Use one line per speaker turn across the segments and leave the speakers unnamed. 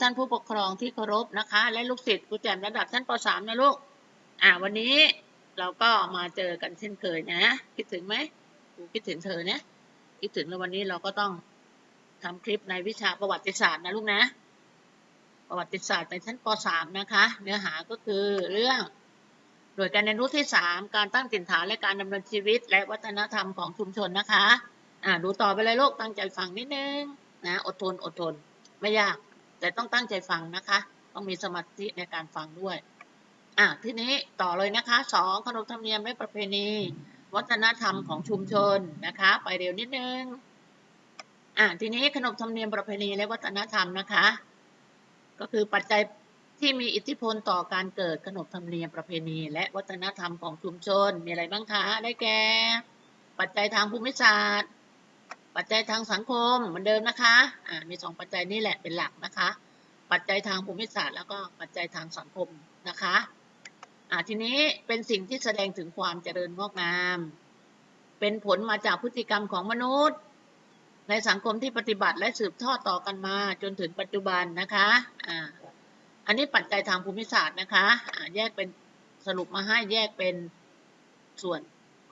ท่านผู้ปกครองที่เคารพนะคะ และลูกศิษย์ครูแจ่มระดับชั้นป .3 นะลูก อ่าวันนี้เราก็มาเจอกันเช่นเคยนะ คิดถึงไหมครูคิดถึงเธอเนี่ยคิดถึงแล้ววันนี้เราก็ต้องทำคลิปในวิชาประวัติศาสตร์นะลูกนะ ประวัติศาสตร์ในชั้นป .3 นะคะ เนื้อหาก็คือเรื่องหน่วยการเรียนรู้ที่ 3 การตั้งถิ่นฐานและการดำเนินชีวิต และวัฒนธรรมของชุมชนนะคะ อ่าดูต่อไปเลยลูกตั้งใจฟังนิดนึงนะ อดทนอดทน ไม่ยาก แต่ต้องตั้งใจฟังนะคะ ต้องมีสมาธิในการฟังด้วย อะทีนี้ต่อเลยนะคะสองขนบธรรมเนียมและประเพณี วัฒนธรรมของชุมชนนะคะ ไปเร็วนิดนึงอะทีนี้ขนบธรรมเนียมประเพณีและวัฒนธรรมนะคะ ก็คือปัจจัยที่มีอิทธิพลต่อการเกิดขนบธรรมเนียมประเพณี และวัฒนธรรมของชุมชนมีอะไรบ้างคะ ได้แก่ ปัจจัยทางภูมิศาสตร์ ปัจจัยทางสังคมเหมือนเดิมนะคะอ่ามีสองปัจจัยนี่แหละเป็นหลักนะคะ ปัจจัยทางภูมิศาสตร์ แล้วก็ปัจจัยทางสังคมนะคะอ่าทีนี้เป็นสิ่งที่แสดงถึงความเจริญงอกงาม เป็นผลมาจากพฤติกรรมของมนุษย์ ในสังคมที่ปฏิบัติและสืบทอดต่อกันมาจนถึงปัจจุบันนะคะอ่าอันนี้ปัจจัยทางภูมิศาสตร์นะคะอ่าแยกเป็นสรุปมาให้แยกเป็นส่วน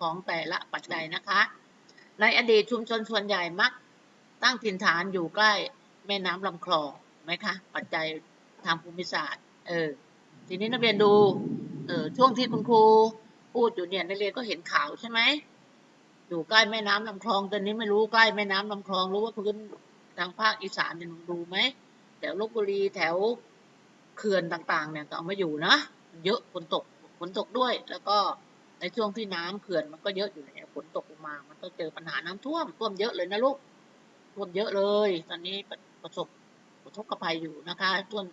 ของแต่ละปัจจัยนะคะ ในอดีตชุมชนส่วนใหญ่มัก ตั้งถิ่นฐานอยู่ใกล้แม่น้ำลำคลองไหมคะ ปัจจัยทางภูมิศาสตร์ เออ ทีนี้นักเรียนดู เออช่วงที่คุณครูพูดอยู่เนี่ยนักเรียนก็เห็นข่าวใช่ไหมอยู่ใกล้แม่น้ำลำคลองตอนนี้ไม่รู้ใกล้แม่น้ำลำคลองรู้ว่าพื้นทางภาคอีสานเนี่ยหนูดูไหมแถวลบบุรีแถวเขื่อนต่างๆ เนี่ยก็เอามาอยู่นะเยอะฝนตกฝนตกด้วยแล้วก็ ในช่วงที่น้ำเขื่อนมันก็เยอะอยู่แล้วฝนตกลงมา มันก็เจอปัญหาน้ำท่วมท่วมเยอะเลยนะลูกท่วมเยอะเลย ตอนนี้ประสบอุทกภัยอยู่นะคะท่วม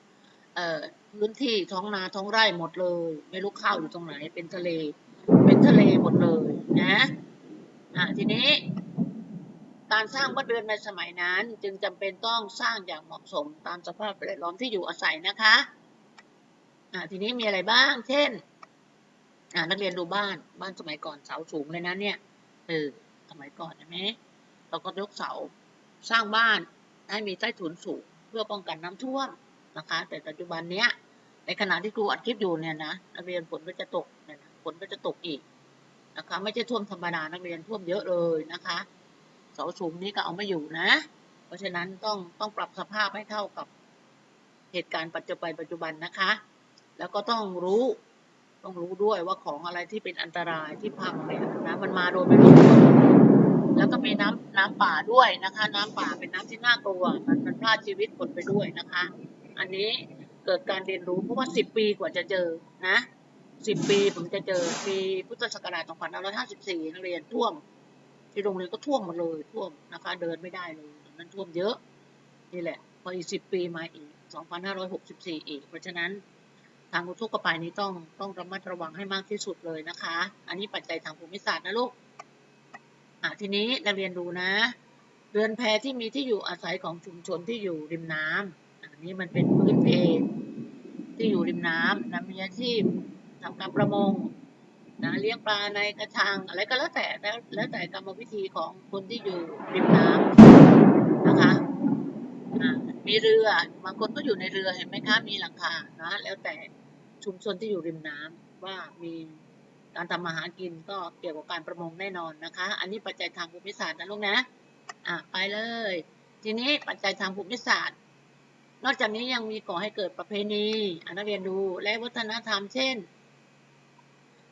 เอ่อพื้นที่ท้องนาท้องไร่หมดเลย ไม่รู้ข้าวอยู่ตรงไหน เป็นทะเล เป็นทะเลหมดเลยนะอะทีนี้ การสร้างบ้านเรือนในสมัยนั้น จึงจำเป็นต้องสร้างอย่างเหมาะสมตามสภาพแวดล้อมที่อยู่อาศัยนะคะอะทีนี้มีอะไรบ้าง เช่น อะนักเรียนดูบ้านบ้านสมัยก่อนเสาสูงเลยนะเนี่ยเออสมัยก่อนเห็นไหมเราก็ยกเสาสร้างบ้านให้มีใต้ถุนสูงเพื่อป้องกันน้ำท่วมนะคะ แต่ปัจจุบันเนี้ย ในขณะที่ครูอัดคลิปอยู่เนี่ยนะนักเรียนฝนก็จะตกเนี่ยนะฝนก็จะตกอีกนะคะ ไม่ใช่ท่วมธรรมดานักเรียนท่วมเยอะเลยนะคะเสาสูงนี้ก็เอาไม่อยู่นะ เพราะฉะนั้นต้องต้องปรับสภาพให้เข้ากับเหตุการณ์ปัจจุบันปัจจุบันนะคะ แล้วก็ต้องรู้ ต้องรู้ด้วยว่าของอะไรที่เป็นอันตรายที่พังเนี่ยนะมันมาโดยไม่รู้ตัวแล้วก็มีน้ำน้ำป่าด้วยนะคะ น้ำป่าเป็นน้ำที่น่ากลัวมันมันพลาดชีวิตคนไปด้วยนะคะ อันนี้เกิดการเรียนรู้เพราะว่าสิบปีกว่าจะเจอนะสิบปีผมจะเจอปีพุทธศักราช2554นักเรียนท่วม ที่โรงเรียนก็ท่วมหมดเลยท่วมนะคะ เดินไม่ได้เลยนั้นท่วมเยอะ นี่แหละ พออีกสิบปีมาอีก 2564 อีก เพราะฉะนั้น ทางอุทกภัยนี้ต้องต้องระมัดระวังให้มากที่สุดเลยนะคะ อันนี้ปัจจัยทางภูมิศาสตร์นะลูกอะทีนี้นักเรียนดูนะ เรือนแพที่มีที่อยู่อาศัยของชุมชนที่อยู่ริมน้ำอันนี้มันเป็นพื้นเพที่อยู่ริมน้ำนะมีอาชีพทำการประมงนะเลี้ยงปลาในกระชังอะไรก็แล้วแต่แล้วแล้วแต่กรรมวิธีของคนที่อยู่ริมน้ำนะคะอ่ามีเรือบางคนก็อยู่ในเรือเห็นไหมคะมีหลังคานะแล้วแต่ ชุมชนที่อยู่ริมน้ำว่ามีการทำมาหารกินก็เกี่ยวกับการประมงแน่นอนนะคะ อันนี้ปัจจัยทางภูมิศาสตร์นะลูกนะ อะไปเลย ทีนี้ปัจจัยทางภูมิศาสตร์ นอกจากนี้ยังมีก่อให้เกิดประเพณีอนนักเรียนดูและวัฒนธรรม เช่น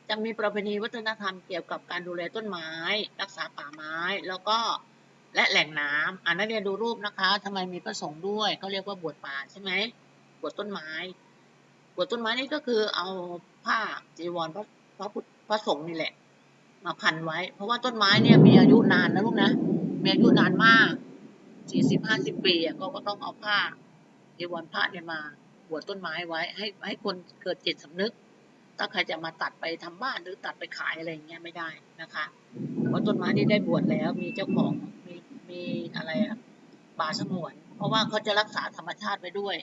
จะมีประเพณีวัฒนธรรมเกี่ยวกับการดูแลต้นไม้ รักษาป่าไม้ แล้วก็และแหล่งน้ำอ่านนักเรียนดูรูปนะคะทำไมมีพระสงฆ์ด้วยเขาเรียกว่าบวชป่าใช่ไหมบวชต้นไม้ บวชต้นไม้นี่ก็คือเอาผ้าจีวรพระพระพุทธพระสงฆ์นี่แหละ มาพันไว้ เพราะว่าต้นไม้เนี่ยมีอายุนานนะลูกนะมีอายุนานมากสี่สิบห้าสิบปีอะก็ก็ต้องเอาผ้าจีวรพระเนี่ยมาบวชต้นไม้ไว้ ให้ให้คนเกิดจิตสำนึก ถ้าใครจะมาตัดไปทำบ้านหรือตัดไปขายอะไรอย่างเงี้ยไม่ได้นะคะเพราะต้นไม้นี่ได้บวชแล้วมีเจ้าของมีมีอะไรอะป่าสงวน เพราะว่าเขาจะรักษาธรรมชาติไว้ด้วย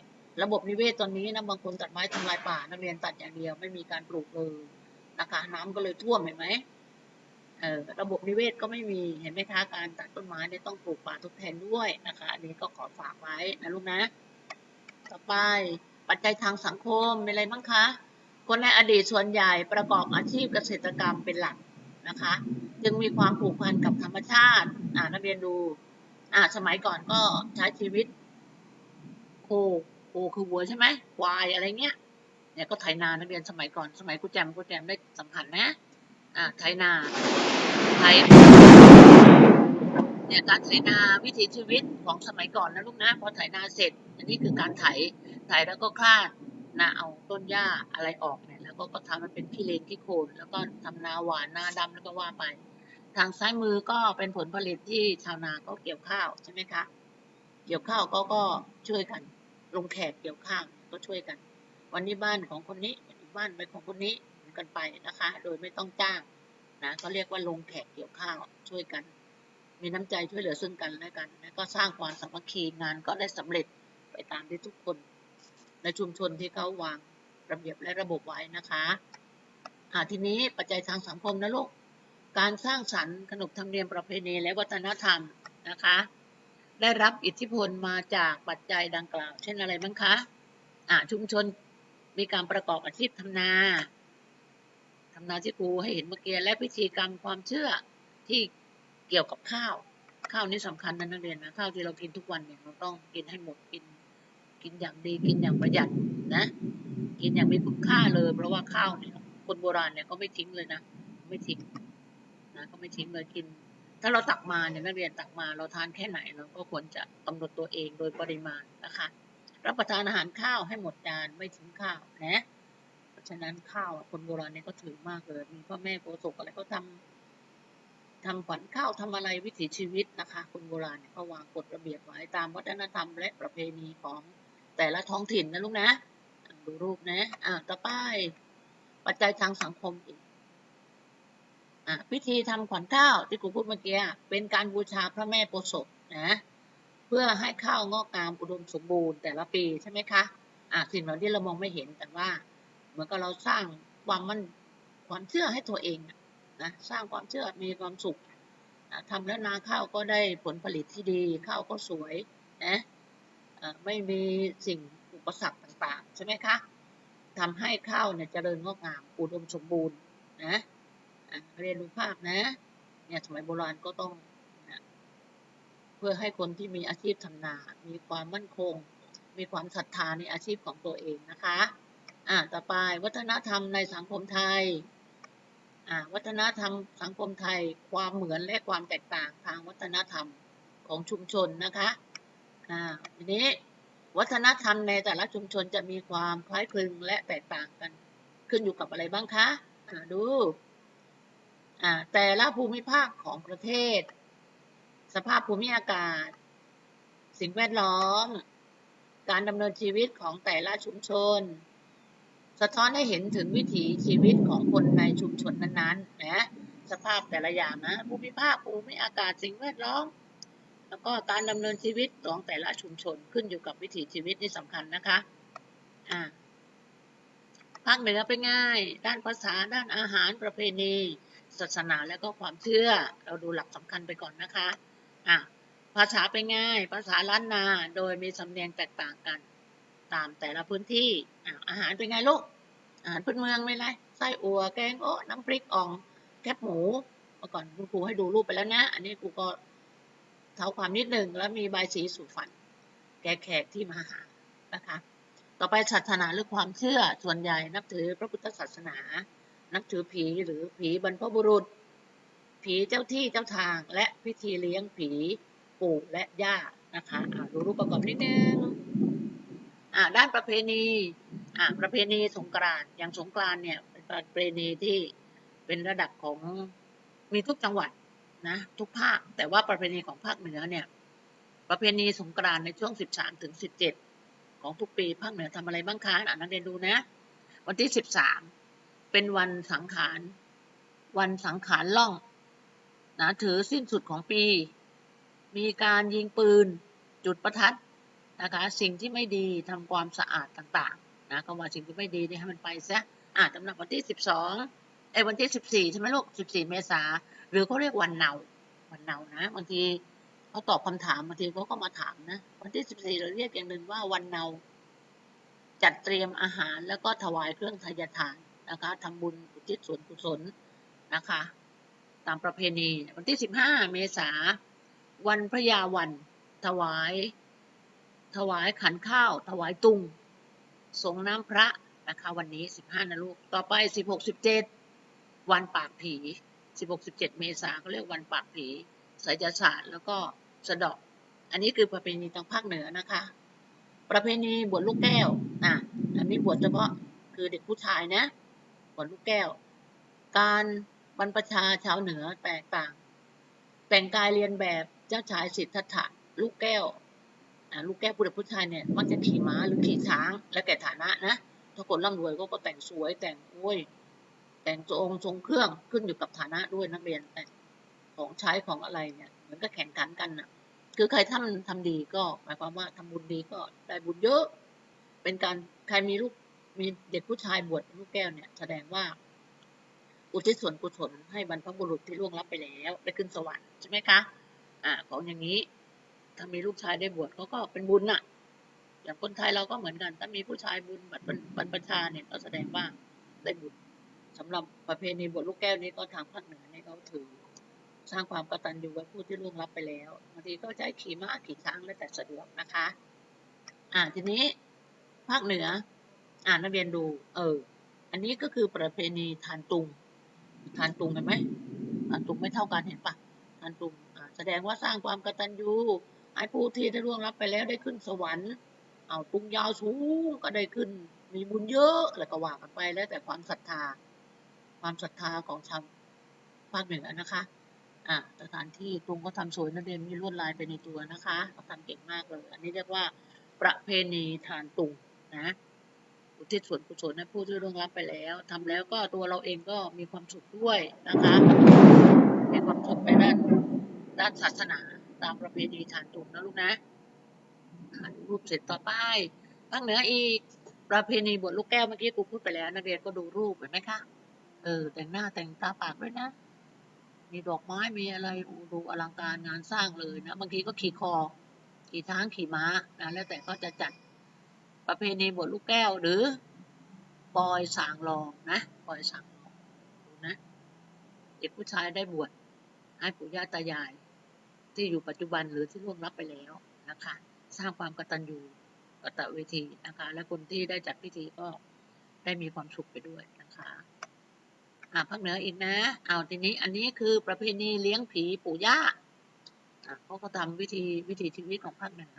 ระบบนิเวศตอนนี้นะบางคนตัดไม้ทำลายป่านักเรียนตัดอย่างเดียวไม่มีการปลูกเลยนะคะน้ำก็เลยท่วมเห็นไหมเอ่อระบบนิเวศก็ไม่มีเห็นไหมคะการตัดต้นไม้เนี่ยต้องปลูกป่าทดแทนด้วยนะคะอันนี้ก็ขอฝากไว้นะลูกนะ ต่อไปปัจจัยทางสังคมมีอะไรบ้างคะ คนในอดีตส่วนใหญ่ประกอบอาชีพเกษตรกรรมเป็นหลักนะคะ จึงมีความผูกพันกับธรรมชาติอ่านักเรียนดูอ่าสมัยก่อนก็ใช้ชีวิตโค คคือวัวใช่ไหมควายอะไรเงี้ย เนี่ยก็ไถนานักเรียนสมัยก่อน สมัยกูแจมกูแจมได้สัมผัสนะอ่าไถนาไถเนี่ยการไถนาวิถีชีวิตของสมัยก่อนนะลูกนะพอไถนาเสร็จ อันนี้คือการไถไถแล้วก็คลาดนะเอาต้นหญ้าอะไรออกเนี่ยแล้วก็ก็ทำมันเป็นขี้เลนขี้โคนแล้วก็ทำนาหวานนาดำแล้วก็ว่าไป ทางซ้ายมือก็เป็นผลผลิตที่ชาวนาก็เกี่ยวข้าวใช่ไหมคะ เกี่ยวข้าวก็ก็ช่วยกัน ลงแขกเกี่ยวข้าวก็ช่วยกัน วันนี้บ้านของคนนี้อีกบ้านเป็นของคนนี้มือนกันไปนะคะ โดยไม่ต้องจ้างนะก็เรียกว่าลงแขกเกี่ยวข้าวช่วยกัน มีน้ำใจช่วยเหลือซึ่งกันและกันและก็สร้างความสามัคคีงานก็ได้สำเร็จไปตามที่ทุกคน ในชุมชนที่เขาวางระเบียบและระบบไว้นะคะอ่าทีนี้ปัจจัยทางสังคมนะลูกการสร้างสรรค์ขนบธรรมเนียมประเพณีและวัฒนธรรมนะคะ ได้รับอิทธิพลมาจากปัจจัยดังกล่าว เช่นอะไรบ้างคะอ่าชุมชนมีการประกอบอาชีพทำนาทำนาที่ครูให้เห็นเมื่อกี้และพิธีกรรมความเชื่อที่เกี่ยวกับข้าว ข้าวนี่สำคัญนะนักเรียนนะข้าวที่เรากินทุกวันเนี่ยเราต้องกินให้หมดกิน กินอย่างดีกินอย่างประหยัดนะ กินอย่างมีคุณค่าเลย เพราะว่าข้าวเนี่ยคนโบราณเนี่ยก็ไม่ทิ้งเลยนะ ไม่ทิ้งนะก็ไม่ทิ้งเลยกิน ถ้าเราตักมาเนี่ยนักเรียนตักมาเราทานแค่ไหนเราก็ควรจะกำหนดตัวเองโดยปริมาณนะคะ รับประทานอาหารข้าวให้หมดจานไม่ทิ้งข้าวนะเพราะฉะนั้นข้าวคนโบราณเนี่ยก็ถือมากเลยมีพ่อแม่โกศกอะไรก็ทำทำขวัญข้าวทำอะไรวิถีชีวิตนะคะ คนโบราณเนี่ยเขาวางกฎระเบียบไว้ตามวัฒนธรรมและประเพณีของแต่ละท้องถิ่นนะลูกนะ ดูรูปนะอ่าต่อไปปัจจัยทางสังคมอีก พิธีทำขวัญข้าวที่ครูพูดเมื่อกี้เป็นการบูชาพระแม่โพศพนะเพื่อให้ข้าวงอกงามอุดมสมบูรณ์แต่ละปีใช่ไหมคะอะสิ่งเหล่านี้เรามองไม่เห็นแต่ว่า เหมือนกับเราสร้างความมันความเชื่อให้ตัวเองนะสร้างความเชื่อมีความสุขทำแล้วนาข้าวก็ได้ผลผลิตที่ดีข้าวก็สวยนะไม่มีสิ่งอุปสรรคต่างๆ ใช่ไหมคะทำให้ข้าวเนี่ยเจริญงอกงามอุดมสมบูรณ์นะ เรียนดูภาพนะ เนี่ยสมัยโบราณก็ต้องเพื่อให้คนที่มีอาชีพทำนา มีความมั่นคง มีความศรัทธาในอาชีพของตัวเองนะคะ อ่า ต่อไปวัฒนธรรมในสังคมไทย อ่า วัฒนธรรมสังคมไทย ความเหมือนและความแตกต่างทางวัฒนธรรมของชุมชนนะคะ อ่า ทีนี้วัฒนธรรมในแต่ละชุมชนจะมีความคล้ายคลึงและแตกต่างกัน ขึ้นอยู่กับอะไรบ้างคะ อ่า ดู แต่ละภูมิภาคของประเทศ สภาพภูมิอากาศ สิ่งแวดล้อม การดำเนินชีวิตของแต่ละชุมชน สะท้อนให้เห็นถึงวิถีชีวิตของคนในชุมชนนั้นๆนะสภาพแต่ละอย่างนะภูมิภาคภูมิอากาศสิ่งแวดล้อม แล้วก็การดำเนินชีวิตของแต่ละชุมชนขึ้นอยู่กับวิถีชีวิตนี่สำคัญนะคะอ่า ภาคเหนือเป็นง่าย ด้านภาษา ด้านอาหารประเพณี ศาสนาและก็ความเชื่อ เราดูหลักสำคัญไปก่อนนะคะอ่าภาษาเป็นง่าย ภาษาล้านนา โดยมีสำเนียงแตกต่างกัน ตามแต่ละพื้นที่อ่าอาหารเป็นไงลูก อาหารพื้นเมืองไม่ไรไส้อั่วแกงโอ๊ะน้ำพริกอ่อง แคบหมูเมื่อก่อนคุณครูให้ดูรูปไปแล้วนะ อันนี้ครูก็เท้าความนิดหนึ่งแล้วมีใบสีสู่ฝัน แกแขกที่มาหานะคะ ต่อไปศาสนาหรือความเชื่อส่วนใหญ่นับถือพระพุทธศาสนา นับถือผีหรือผีบรรพบุรุษ ผีเจ้าที่เจ้าทางและพิธีเลี้ยงผีปู่และย่านะคะอ่าดูรูปประกอบนิดนึงอ่าด้านประเพณีอ่าประเพณีสงกรานต์อย่างสงกรานต์เนี่ยเป็นประเพณีที่เป็นระดับของมีทุกจังหวัดนะทุกภาคแต่ว่าประเพณีของภาคเหนือเนี่ย ประเพณีสงกรานต์ในช่วง 13ถึง17 ของทุกปีภาคเหนือทำอะไรบ้างคะอ่านนักเรียนดูนะ วันที่13เป็นวันสังขาร วันสังขารล่องนะถือสิ้นสุดของปี มีการยิงปืน จุดประทัดนะคะสิ่งที่ไม่ดีทำความสะอาดต่างๆนะก็ว่าสิ่งที่ไม่ดีเนี่ยให้มันไปซะอ่าสำหรับวันที่สิบสองไอ้วันที่สิบสี่ใช่ไหมลูกสิบสี่เมษาหรือเขาเรียกวันเนาวันเนานะบางที เขาตอบคำถามบางทีเขาก็มาถามนะ วันที่สิบสี่เราเรียกอย่างหนึ่งว่าวันเนาจัดเตรียมอาหารแล้วก็ถวายเครื่องทายทานนะคะทำบุญอุทิศส่วนกุศลนะคะ ตามประเพณี วันที่15เมษาวันพระยาวัน ถวาย ถวายขันข้าว ถวายตุงสงน้ำพระนะคะวันนี้15นะลูก ต่อไป16 17วันปากผี16 17เมษาเขาเรียกวันปากผี ไสยศาสตร์ แล้วก็สะดาะอันนี้คือประเพณีทางภาคเหนือนะคะ ประเพณีบวชลูกแก้วอะอันนี้บวชเฉพาะคือเด็กผู้ชายนะบวชลูกแก้ว การบรรพชาชาวเหนือแตกต่าง แต่งกายเรียนแบบเจ้าชายสิทธัตถะลูกแก้วอ่าลูกแก้วผู้เด็กผู้ชายเนี่ยมักจะขี่ม้าหรือขี่ช้าง แล้วแต่ฐานะนะถ้าคนร่ำรวยก็ก็แต่งสวยแต่งโอ้ยแต่งทรงทรงเครื่องขึ้นอยู่กับฐานะด้วยนักเรียนแต่ง ของใช้ของอะไรเนี่ยเหมือนกับแข่งขันกันน่ะ คือใครทำทำดีก็หมายความว่าทำบุญดีก็ได้บุญเยอะ เป็นการใครมีลูกมีเด็กผู้ชายบวชลูกแก้วเนี่ย แสดงว่า อุทิศส่วนกุศลให้บรรพบุรุษที่ล่วงลับไปแล้วได้ขึ้นสวรรค์ใช่ไหมคะอ่า ของอย่างนี้ ถ้ามีลูกชายได้บวชเขาก็เป็นบุญน่ะ อย่างคนไทยเราก็เหมือนกัน ถ้ามีผู้ชายบุญบรรบรรพชาเนี่ยก็แสดงว่าได้บุญสำหรับประเพณีบวชลูกแก้วนี้ก็ทางภาคเหนือเนี่ยเขาถือ สร้างความกตัญญูไว้ผู้ที่ล่วงลับไปแล้วบางทีก็ใช้ขี่ม้าขี่ช้างแล้วแต่สะดวกนะคะ อ่าทีนี้ภาคเหนือ อ่านนักเรียนดู เออ อันนี้ก็คือประเพณีทานตุง ทานตุงเห็นไหมทานตุงไม่เท่ากันเห็นปะทานตุงอ่าแสดงว่าสร้างความกตัญญูให้ผู้ที่ได้ล่วงลับไปแล้วได้ขึ้นสวรรค์เอาตุงยาวสูงก็ได้ขึ้น มีบุญเยอะแล้วก็ว่ากันไปแล้วแต่ความศรัทธา ความศรัทธาของชาวภาคเหนือนะคะ อ่าสถานที่ตุงก็ทำสวยนักเรียนมีลวดลายไปในตัวนะคะเขาทำเก่งมากเลย อันนี้เรียกว่าประเพณีทานตุงนะอุทิศส่วนกุศลให้ผู้ที่ล่วงลับไปแล้วทำแล้วก็ตัวเราเองก็มีความสุขด้วยนะคะมีความสุขไปด้านด้านศาสนาตามประเพณีทานตุงนะลูกนะอ่านรูปเสร็จต่อไปภาคเหนืออีกประเพณีบวชลูกแก้วเมื่อกี้ครูพูดไปแล้วนักเรียนก็ดูรูปเห็นไหมคะเออแต่งหน้าแต่งตาปากด้วยนะ มีดอกไม้มีอะไรดูอลังการงานสร้างเลยนะบางทีก็ขี่คอ ขี่ช้างขี่ม้านะแล้วแต่ก็จะจัดประเพณีบวชลูกแก้วหรือปลอยสางรองนะปลอยสางรองดูนะเด็กผู้ชายได้บวชให้ปู่ย่าตายาย ที่อยู่ปัจจุบันหรือที่ล่วงลับไปแล้วนะคะ สร้างความกตัญญูกตเวทีนะคะ และคนที่ได้จัดพิธีก็ได้มีความสุขไปด้วยนะคะ อ่าภาคเหนืออีกนะเอาทีนี้อันนี้คือประเพณีเลี้ยงผีปู่ย่าอ่าเขาก็ทำวิธีวิถีชีวิตของภาคเหนือ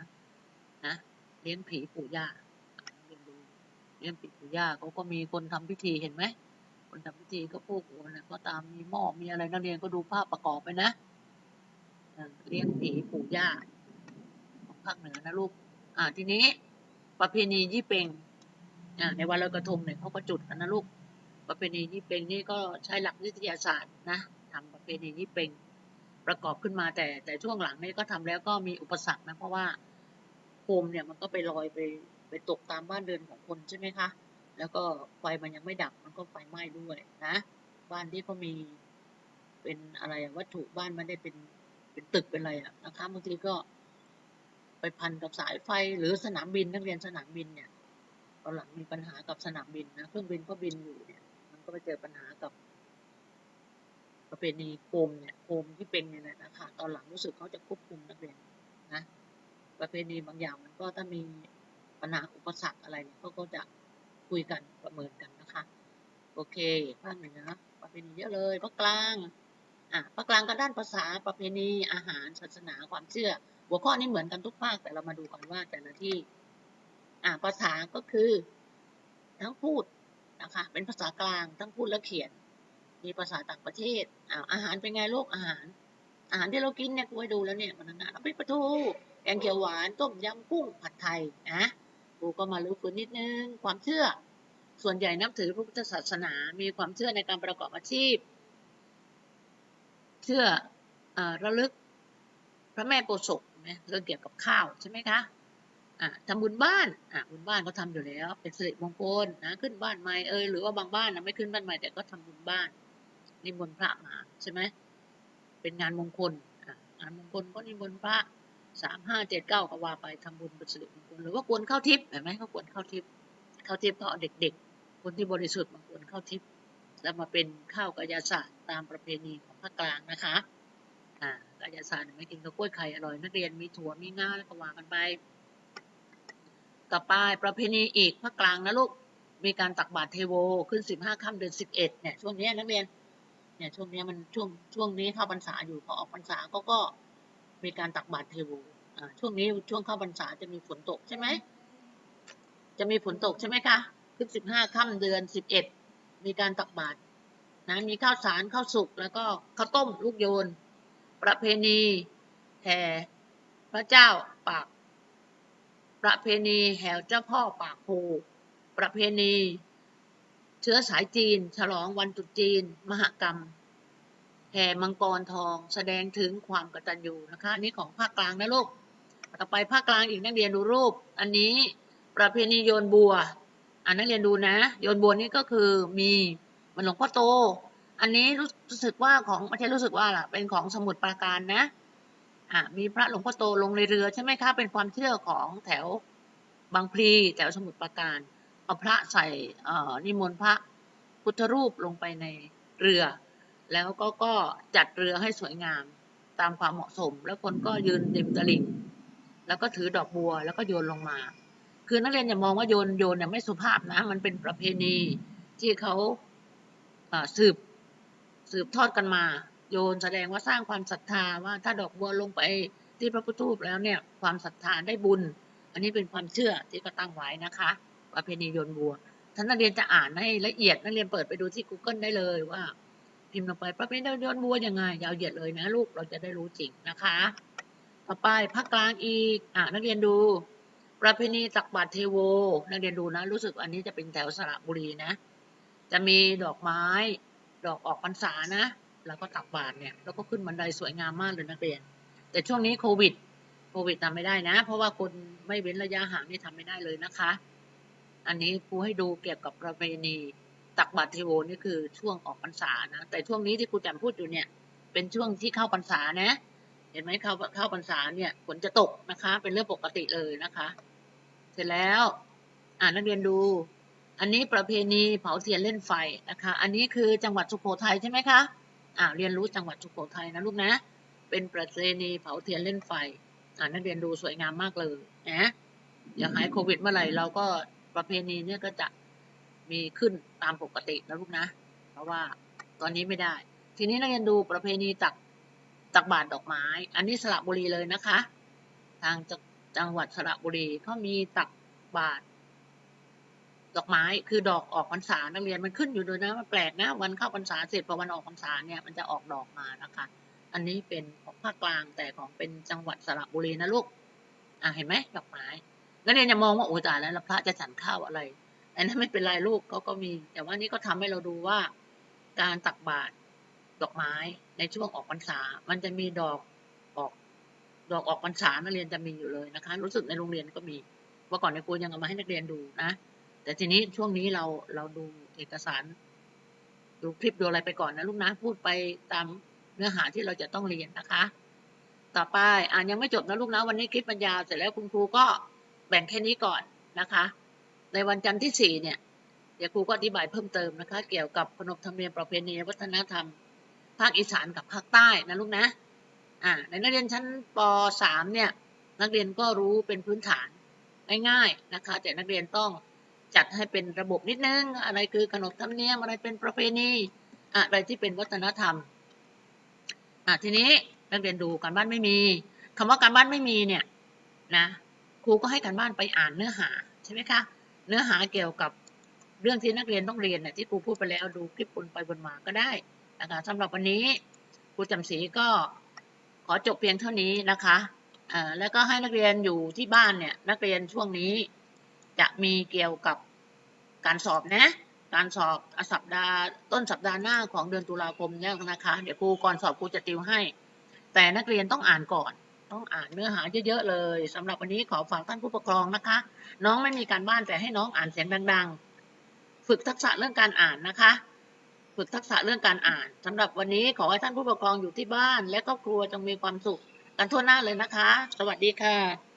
นะเลี้ยงผีปู่ย่าเลี้ยงผีปู่ย่าเขาก็มีคนทำพิธีเห็นไหมคนทำพิธีก็พวกอะไรก็ตามมีหม้อมีอะไรนักเรียนก็ดูภาพประกอบไปนะเลี้ยงผีปู่ย่าของภาคเหนือนะลูกอ่าทีนี้ประเพณียี่เปงอ่าในวันลอยกระทงเนี่ยเขาก็จุดกันนะลูก ประเพณียี่เปงนี่ก็ใช้หลักวิทยาศาสตร์นะทำประเพณียี่เป็งประกอบขึ้นมาแต่แต่ช่วงหลังนี่ก็ทำแล้วก็มีอุปสรรคนะเพราะว่าโคมเนี่ยมันก็ไปลอยไปไปตกตามบ้านเรือนของคนใช่ไหมคะแล้วก็ไฟมันยังไม่ดับมันก็ไฟไหม้ด้วยนะ บ้านที่เขามีเป็นอะไรวัตถุบ้านไม่ได้เป็นเป็นตึกเป็นอะไรอะนะคะบางทีก็ไปพันกับสายไฟหรือสนามบินนักเรียนสนามบินเนี่ยตอนหลังมีปัญหากับสนามบินนะเครื่องบินก็บินอยู่เนี่ย ก็ไปเจอปัญหากับประเพณีโคมเนี่ยโคมที่เป็นเนี่ยนะคะตอนหลังรู้สึกเขาจะควบคุมนักเรียนนะประเพณีบางอย่างมันก็ถ้ามีปัญหาอุปสรรคอะไรเนี่ยเขาก็จะคุยกันประเมินกันนะคะ โอเคภาคเหนือประเพณีเยอะเลยภาคกลางอะภาคกลางก็ด้านภาษาประเพณีอาหารศาสนาความเชื่อ หัวข้อนี้เหมือนกันทุกภาคแต่เรามาดูก่อนว่าแต่ละที่อ่าภาษาก็คือ ทั้งพูด นะคะ เป็นภาษากลางทั้งพูดและเขียน มีภาษาต่างประเทศอ่าอาหารเป็นไงโลกอาหาร อาหารที่เรากินเนี่ยกูไปดูแล้วเนี่ยมันนะน้ำพริกปปลาทูแกงเขียวหวานต้มยำกุ้งผัดไทยนะกูก็มารู้ฟื้นนิดนึงความเชื่อ ส่วนใหญ่นับถือพระพุทธศาสนา มีความเชื่อในการประกอบอาชีพ เชื่ออระลึกพระแม่โพธิ์ศพนะเรื่องเกี่ยวกับข้าวใช่ไหมคะ อ่าทำบุญบ้านอ่าบุญบ้านก็ทำอยู่แล้ว เป็นสิริมงคลนะขึ้นบ้านใหม่เอยหรือว่าบางบ้านนะไม่ขึ้นบ้านใหม่แต่ก็ทำบุญบ้านนิมนต์พระมาใช่ไหมเป็นงานมงคลอ่างานมงคลก็นิมนต์พระสามห้าเจ็ดเก้าก็ว่าไปทำบุญเป็นสิริมงคลหรือว่ากวนเข้าทิพย์เห็นไหมเขากวนเข้าทิพย์เข้าทิพย์ก็เอาเด็ก ๆ คนที่บริสุทธิ์บางคนเข้าทิพย์แล้วมาเป็นข้าวกายศาสตร์ตามประเพณีของภาคกลางนะคะอ่ากายศาสตร์ไม่กินกับกล้วยไข่อร่อยนักเรียนมีถั่วมีงาแล้วก็ว่ากันไป ต่อไปประเพณีอีกภาคกลางนะลูก มีการตักบาตรเทโวขึ้นสิบห้าค่ำเดือนสิบเอ็ดเนี่ยช่วงนี้นักเรียน เนี่ยช่วงนี้มันช่วงช่วงนี้เข้าพรรษาอยู่พอออกพรรษาก็ก็มีการตักบาตรเทโวอ่าช่วงนี้ช่วงเข้าพรรษาจะมีฝนตกใช่ไหม จะมีฝนตกใช่ไหมคะขึ้นสิบห้าค่ำเดือนสิบเอ็ดมีการตักบาตรนะมีข้าวสารข้าวสุกแล้วก็ข้าวต้มลูกโยน ประเพณีแห่พระเจ้าปาก ประเพณีแห่เจ้าพ่อปากโพประเพณี เชื้อสายจีน ฉลองวันตรุษจีน มหกรรม แห่มังกรทองแสดงถึงความกตัญญูนะคะอันนี้ของภาคกลางนะลูกต่อไปภาคกลางอีกนักเรียนดูรูป อันนี้ประเพณีโยนบัวอ่านักเรียนดูนะ โยนบัวนี่ก็คือมีมันหลวงพ่อโต อันนี้รู้สึกว่าของไม่ใช่รู้สึกว่าล่ะเป็นของสมุทรปราการนะ อ่ามีพระหลวงพ่อโตลงในเรือใช่ไหมคะเป็นความเชื่อของแถวบางพลีแถวสมุทรปราการเอาพระใส่เอ่อนิมนต์พระพุทธรูปลงไปในเรือ แล้วก็ก็จัดเรือให้สวยงามตามความเหมาะสม แล้วคนก็ยืนริมตลิ่ง แล้วก็ถือดอกบัวแล้วก็โยนลงมา คือนักเรียนอย่ามองว่าโยนโยนเนี่ยไม่สุภาพนะ มันเป็นประเพณีที่เขาสืบสืบทอดกันมา โยนแสดงว่าสร้างความศรัทธาว่าถ้าดอกบัวลงไปที่พระพุทธรูปแล้วเนี่ยความศรัทธาได้บุญ อันนี้เป็นความเชื่อที่ก็ตั้งไว้นะคะประเพณีโยนบัวท่านนักเรียนจะอ่านให้ละเอียดนักเรียนเปิดไปดูที่ Google ได้เลยว่าพิมพ์ลงไปประเพณีโยนบัวยังไงยาวเหยียดเลยนะลูกเราจะได้รู้จริงนะคะ ต่อไปภาคกลางอีกอะนักเรียนดู ประเพณีตักบาตรเทโว นักเรียนดูนะ รู้สึกอันนี้จะเป็นแถวสระบุรีนะ จะมีดอกไม้ ดอกออกพรรษานะ แล้วก็ตักบาตรเนี่ยแล้วก็ขึ้นบันไดสวยงามมากเลยนักเรียน แต่ช่วงนี้โควิดโควิดทำไม่ได้นะ เพราะว่าคนไม่เว้นระยะห่างนี่ทำไม่ได้เลยนะคะ อันนี้ครูให้ดูเกี่ยวกับประเพณีตักบาตรเทโวนี่คือช่วงออกพรรษานะ แต่ช่วงนี้ที่ครูแจมพูดอยู่เนี่ย เป็นช่วงที่เข้าพรรษานะ เห็นไหมเข้าเข้าพรรษาเนี่ยฝนจะตกนะคะ เป็นเรื่องปกติเลยนะคะ เสร็จแล้ว อ่านนักเรียนดู อันนี้ประเพณีเผาเทียนเล่นไฟนะคะ อันนี้คือจังหวัดสุโขทัยใช่ไหมคะ อ่าเรียนรู้จังหวัดสุโขทัยนะลูกนะ เป็นประเพณีเผาเทียนเล่นไฟ อ่านนักเรียนดูสวยงามมากเลยนะอยากหายโควิดเมื่อไหร่เราก็ประเพณีเนี่ยก็จะมีขึ้นตามปกตินะลูกนะ เพราะว่าตอนนี้ไม่ได้ ทีนี้นักเรียนดูประเพณีตักตักบาตรดอกไม้ อันนี้สระบุรีเลยนะคะ ทางจังจังหวัดสระบุรีเขามีตักบาตร ดอกไม้คือดอกออกพรรษานักเรียนมันขึ้นอยู่ด้วยนะมันแปลกนะวันเข้าพรรษาเสร็จพอวันออกพรรษาเนี่ยมันจะออกดอกมานะคะ อันนี้เป็นของภาคกลางแต่ของเป็นจังหวัดสระบุรีนะลูกอะเห็นไหมดอกไม้นักเรียนอย่ามองว่าโอ้ตายแล้วพระจะฉันข้าวอะไรอันนั้นไม่เป็นไรลูกเขาก็มี แต่ว่านี่ก็ทำให้เราดูว่า การตักบาตรดอกไม้ในช่วงออกพรรษา มันจะมีดอกออก ดอกออกพรรษานักเรียนจะมีอยู่เลยนะคะ รู้สึกในโรงเรียนก็มีเมื่อก่อนในครูยังเอามาให้นักเรียนดูนะ แต่ทีนี้ช่วงนี้เราเราดูเอกสาร ดูคลิปดูอะไรไปก่อนนะลูกนะ พูดไปตามเนื้อหาที่เราจะต้องเรียนนะคะ ต่อไปอ่านยังไม่จบนะลูกนะ วันนี้คลิปมันยาวเสร็จแล้วคุณครูก็แบ่งแค่นี้ก่อนนะคะ ในวันจันทร์ที่สี่เนี่ยเดี๋ยวครูก็อธิบายเพิ่มเติมนะคะ เกี่ยวกับขนบธรรมเนียมประเพณีวัฒนธรรม ภาคอีสานกับภาคใต้นะลูกนะอ่าในนักเรียนชั้นป .3 เนี่ยนักเรียนก็รู้เป็นพื้นฐานง่ายๆนะคะ แต่นักเรียนต้อง จัดให้เป็นระบบนิดนึง อะไรคือขนบธรรมเนียมอะไรเป็นประเพณีอะไรที่เป็นวัฒนธรรมอ่าทีนี้นักเรียนดูการบ้านไม่มีคำว่าการบ้านไม่มีเนี่ยนะครูก็ให้การบ้านไปอ่านเนื้อหาใช่ไหมคะเนื้อหาเกี่ยวกับเรื่องที่นักเรียนต้องเรียนเนี่ยที่ครูพูดไปแล้วดูคลิปบนไปบนมาก็ได้นะคะสำหรับวันนี้ครูจำศรีก็ขอจบเพียงเท่านี้นะคะแล้วก็ให้นักเรียนอยู่ที่บ้านเนี่ยนักเรียนช่วงนี้ จะมีเกี่ยวกับการสอบนะ การสอบสัปดาห์ต้นสัปดาห์หน้าของเดือนตุลาคมเนี่ยนะคะ เดี๋ยวครูก่อนสอบครูจะติวให้ แต่นักเรียนต้องอ่านก่อน ต้องอ่านเนื้อหาเยอะๆเลยสำหรับวันนี้ขอฝากท่านผู้ปกครองนะคะ น้องไม่มีการบ้านแต่ให้น้องอ่านเสียงดังๆ ฝึกทักษะเรื่องการอ่านนะคะฝึกทักษะเรื่องการอ่านสำหรับวันนี้ขอให้ท่านผู้ปกครองอยู่ที่บ้าน และครอบครัวจงมีความสุข กันทั่วหน้าเลยนะคะ สวัสดีค่ะ